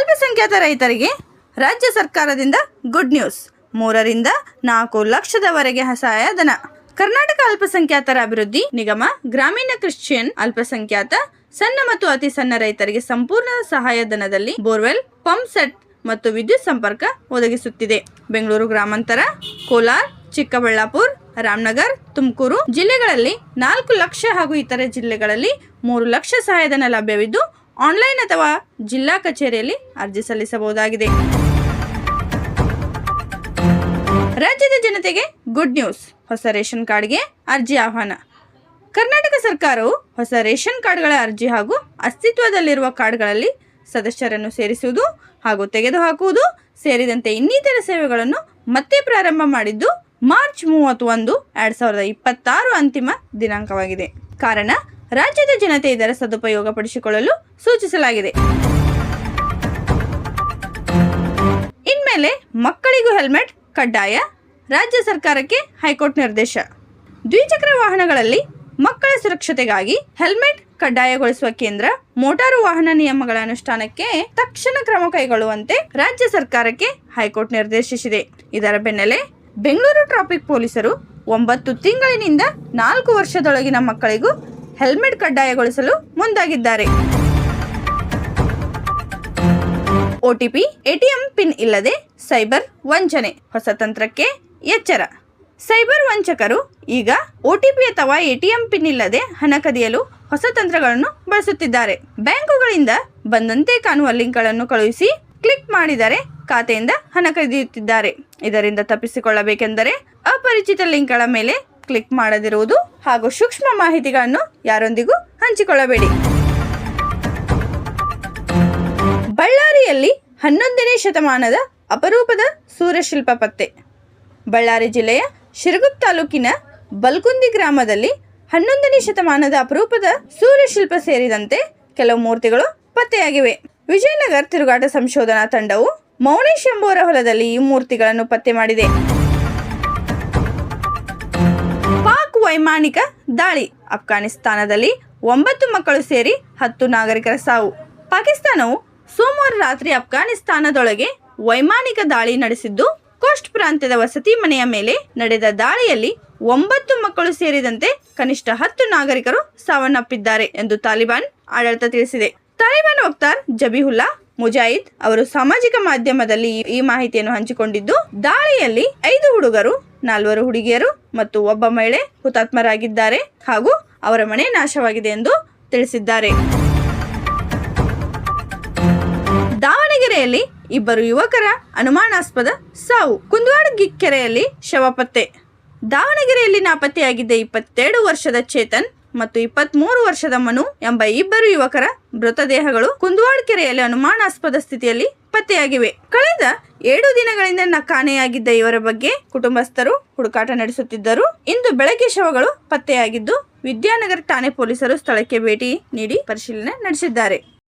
ಅಲ್ಪಸಂಖ್ಯಾತ ರೈತರಿಗೆ ರಾಜ್ಯ ಸರ್ಕಾರದಿಂದ ಗುಡ್ ನ್ಯೂಸ್ ಮೂರರಿಂದ ನಾಲ್ಕು ಲಕ್ಷದವರೆಗೆ ಸಹಾಯಧನ ಕರ್ನಾಟಕ ಅಲ್ಪಸಂಖ್ಯಾತರ ಅಭಿವೃದ್ಧಿ ನಿಗಮ, ಗ್ರಾಮೀಣ ಕ್ರಿಶ್ಚಿಯನ್ ಅಲ್ಪಸಂಖ್ಯಾತ, ಸಣ್ಣ ಮತ್ತು ಅತಿ ಸಣ್ಣ ರೈತರಿಗೆ ಸಂಪೂರ್ಣ ಸಹಾಯಧನದಲ್ಲಿ ಬೋರ್ವೆಲ್, ಪಂಪ್ ಸೆಟ್ ಮತ್ತು ವಿದ್ಯುತ್ ಸಂಪರ್ಕ ಒದಗಿಸುತ್ತಿದೆ. ಬೆಂಗಳೂರು ಗ್ರಾಮಾಂತರ, ಕೋಲಾರ್, ಚಿಕ್ಕಬಳ್ಳಾಪುರ, ರಾಮನಗರ್, ತುಮಕೂರು ಜಿಲ್ಲೆಗಳಲ್ಲಿ ನಾಲ್ಕು ಲಕ್ಷ ಹಾಗೂ ಇತರೆ ಜಿಲ್ಲೆಗಳಲ್ಲಿ ಮೂರು ಲಕ್ಷ ಸಹಾಯಧನ ಲಭ್ಯವಿದ್ದು ಆನ್ಲೈನ್ ಅಥವಾ ಜಿಲ್ಲಾ ಕಚೇರಿಯಲ್ಲಿ ಅರ್ಜಿ ಸಲ್ಲಿಸಬಹುದಾಗಿದೆ. ರಾಜ್ಯದ ಜನತೆಗೆ ಗುಡ್ ನ್ಯೂಸ್, ಹೊಸ ರೇಷನ್ ಕಾರ್ಡ್ಗೆ ಅರ್ಜಿ ಆಹ್ವಾನ. ಕರ್ನಾಟಕ ಸರ್ಕಾರವು ಹೊಸ ರೇಷನ್ ಕಾರ್ಡ್ಗಳ ಅರ್ಜಿ ಹಾಗೂ ಅಸ್ತಿತ್ವದಲ್ಲಿರುವ ಕಾರ್ಡ್ಗಳಲ್ಲಿ ಸದಸ್ಯರನ್ನು ಸೇರಿಸುವುದು ಹಾಗೂ ತೆಗೆದುಹಾಕುವುದು ಸೇರಿದಂತೆ ಇನ್ನಿತರ ಸೇವೆಗಳನ್ನು ಮತ್ತೆ ಪ್ರಾರಂಭ ಮಾಡಿದ್ದು ಮಾರ್ಚ್ ಮೂವತ್ತೊಂದು, ಎರಡ್ ಸಾವಿರದ ಇಪ್ಪತ್ತಾರು ಅಂತಿಮ ದಿನಾಂಕವಾಗಿದೆ. ಕಾರಣ ರಾಜ್ಯದ ಜನತೆ ಇದರ ಸದುಪಯೋಗ ಪಡಿಸಿಕೊಳ್ಳಲು ಸೂಚಿಸಲಾಗಿದೆ. ಇನ್ಮೇಲೆ ಮಕ್ಕಳಿಗೂ ಹೆಲ್ಮೆಟ್, ಕಡ್ಡಾಯ, ರಾಜ್ಯ ಸರ್ಕಾರಕ್ಕೆ ಹೈಕೋರ್ಟ್ ನಿರ್ದೇಶ. ದ್ವಿಚಕ್ರ ವಾಹನಗಳಲ್ಲಿ ಮಕ್ಕಳ ಸುರಕ್ಷತೆಗಾಗಿ ಹೆಲ್ಮೆಟ್ ಕಡ್ಡಾಯಗೊಳಿಸುವ ಕೇಂದ್ರ ಮೋಟಾರು ವಾಹನ ನಿಯಮಗಳ ಅನುಷ್ಠಾನಕ್ಕೆ ತಕ್ಷಣ ಕ್ರಮ ಕೈಗೊಳ್ಳುವಂತೆ ರಾಜ್ಯ ಸರ್ಕಾರಕ್ಕೆ ಹೈಕೋರ್ಟ್ ನಿರ್ದೇಶಿಸಿದೆ. ಇದರ ಬೆನ್ನಲ್ಲೇ ಬೆಂಗಳೂರು ಟ್ರಾಫಿಕ್ ಪೊಲೀಸರು ಒಂಬತ್ತು ತಿಂಗಳಿನಿಂದ ನಾಲ್ಕು ವರ್ಷದೊಳಗಿನ ಮಕ್ಕಳಿಗೂ ಹೆಲ್ಮೆಟ್ ಕಡ್ಡಾಯಗೊಳಿಸಲು ಮುಂದಾಗಿದ್ದಾರೆ. ಒಟಿಪಿ ಎಟಿಎಂ ಪಿನ್ ಇಲ್ಲದೆ ಸೈಬರ್ ವಂಚನೆ ಹೊಸ ತಂತ್ರಕ್ಕೆ ಎಚ್ಚರ. ಸೈಬರ್ ವಂಚಕರು ಈಗ ಒಟಿಪಿ ಅಥವಾ ಎಟಿಎಂ ಪಿನ್ ಇಲ್ಲದೆ ಹಣ ಕದಿಯಲು ಹೊಸ ತಂತ್ರಗಳನ್ನು ಬಳಸುತ್ತಿದ್ದಾರೆ. ಬ್ಯಾಂಕುಗಳಿಂದ ಬಂದಂತೆ ಕಾಣುವ ಲಿಂಕ್ಗಳನ್ನು ಕಳುಹಿಸಿ ಕ್ಲಿಕ್ ಮಾಡಿದರೆ ಖಾತೆಯಿಂದ ಹಣ ಕದಿಯುತ್ತಿದ್ದಾರೆ. ಇದರಿಂದ ತಪ್ಪಿಸಿಕೊಳ್ಳಬೇಕೆಂದರೆ ಅಪರಿಚಿತ ಲಿಂಕ್ಗಳ ಮೇಲೆ ಕ್ಲಿಕ್ ಮಾಡದಿರುವುದು ಹಾಗೂ ಸೂಕ್ಷ್ಮ ಮಾಹಿತಿಗಳನ್ನು ಯಾರೊಂದಿಗೂ ಹಂಚಿಕೊಳ್ಳಬೇಡಿ. ಬಳ್ಳಾರಿಯಲ್ಲಿ ಹನ್ನೊಂದನೇ ಶತಮಾನದ ಅಪರೂಪದ ಸೂರ್ಯಶಿಲ್ಪ ಪತ್ತೆ. ಬಳ್ಳಾರಿ ಜಿಲ್ಲೆಯ ಶಿರಗುಪ್ ತಾಲೂಕಿನ ಬಲ್ಕುಂದಿ ಗ್ರಾಮದಲ್ಲಿ ಹನ್ನೊಂದನೇ ಶತಮಾನದ ಅಪರೂಪದ ಸೂರ್ಯಶಿಲ್ಪ ಸೇರಿದಂತೆ ಕೆಲವು ಮೂರ್ತಿಗಳು ಪತ್ತೆಯಾಗಿವೆ. ವಿಜಯನಗರ ತಿರುಗಾಟ ಸಂಶೋಧನಾ ತಂಡವು ಮೌನೇಶ್ ಎಂಬುವರ ಹೊಲದಲ್ಲಿ ಈ ಮೂರ್ತಿಗಳನ್ನು ಪತ್ತೆ ಮಾಡಿದೆ. ವೈಮಾನಿಕ ದಾಳಿ. ಅಫ್ಘಾನಿಸ್ತಾನದಲ್ಲಿ ಒಂಬತ್ತು ಮಕ್ಕಳು ಸೇರಿ ಹತ್ತು ನಾಗರಿಕರ ಸಾವು. ಪಾಕಿಸ್ತಾನವು ಸೋಮವಾರ ರಾತ್ರಿ ಅಫ್ಘಾನಿಸ್ತಾನದೊಳಗೆ ವೈಮಾನಿಕ ದಾಳಿ ನಡೆಸಿದ್ದು, ಕೋಸ್ಟ್ ಪ್ರಾಂತ್ಯದ ವಸತಿ ಮನೆಯ ಮೇಲೆ ನಡೆದ ದಾಳಿಯಲ್ಲಿ ಒಂಬತ್ತು ಮಕ್ಕಳು ಸೇರಿದಂತೆ ಕನಿಷ್ಠ ಹತ್ತು ನಾಗರಿಕರು ಸಾವನ್ನಪ್ಪಿದ್ದಾರೆ ಎಂದು ತಾಲಿಬಾನ್ ಆಡಳಿತ ತಿಳಿಸಿದೆ. ತಾಲಿಬಾನ್ ವಕ್ತಾರ್ ಜಬಿಹುಲ್ಲಾ ಮುಜಾಹಿದ್ ಅವರು ಸಾಮಾಜಿಕ ಮಾಧ್ಯಮದಲ್ಲಿ ಈ- ಮಾಹಿತಿಯನ್ನು ಹಂಚಿಕೊಂಡಿದ್ದು, ದಾಳಿಯಲ್ಲಿ ಐದು ಹುಡುಗರು ನಾಲ್ವರು ಹುಡುಗಿಯರು ಮತ್ತು ಒಬ್ಬ ಮಹಿಳೆ ಹುತಾತ್ಮರಾಗಿದ್ದಾರೆ ಹಾಗೂ ಅವರ ಮನೆ ನಾಶವಾಗಿದೆ ಎಂದು ತಿಳಿಸಿದ್ದಾರೆ. ದಾವಣಗೆರೆಯಲ್ಲಿ ಇಬ್ಬರು ಯುವಕರ ಅನುಮಾನಾಸ್ಪದ ಸಾವು. ಕುಂದವಾಡ ಕೆರೆಯಲ್ಲಿ ಶವ ಪತ್ತೆ. ದಾವಣಗೆರೆಯಲ್ಲಿ ನಾಪತ್ತೆಯಾಗಿದ್ದ ಇಪ್ಪತ್ತೆರಡು ವರ್ಷದ ಚೇತನ್ ಮತ್ತು ಇಪ್ಪತ್ಮೂರು ವರ್ಷದ ಮನು ಎಂಬ ಇಬ್ಬರು ಯುವಕರ ಮೃತದೇಹಗಳು ಕುಂದುವಾಡ್ ಕೆರೆಯಲ್ಲಿ ಅನುಮಾನಾಸ್ಪದ ಸ್ಥಿತಿಯಲ್ಲಿ ಪತ್ತೆಯಾಗಿವೆ. ಕಳೆದ ಏಳು ದಿನಗಳಿಂದ ಕಾಣೆಯಾಗಿದ್ದ ಇವರ ಬಗ್ಗೆ ಕುಟುಂಬಸ್ಥರು ಹುಡುಕಾಟ ನಡೆಸುತ್ತಿದ್ದರು. ಇಂದು ಬೆಳಗ್ಗೆ ಶವಗಳು ಪತ್ತೆಯಾಗಿದ್ದು, ವಿದ್ಯಾನಗರ ಠಾಣೆ ಪೊಲೀಸರು ಸ್ಥಳಕ್ಕೆ ಭೇಟಿ ನೀಡಿ ಪರಿಶೀಲನೆ ನಡೆಸಿದ್ದಾರೆ.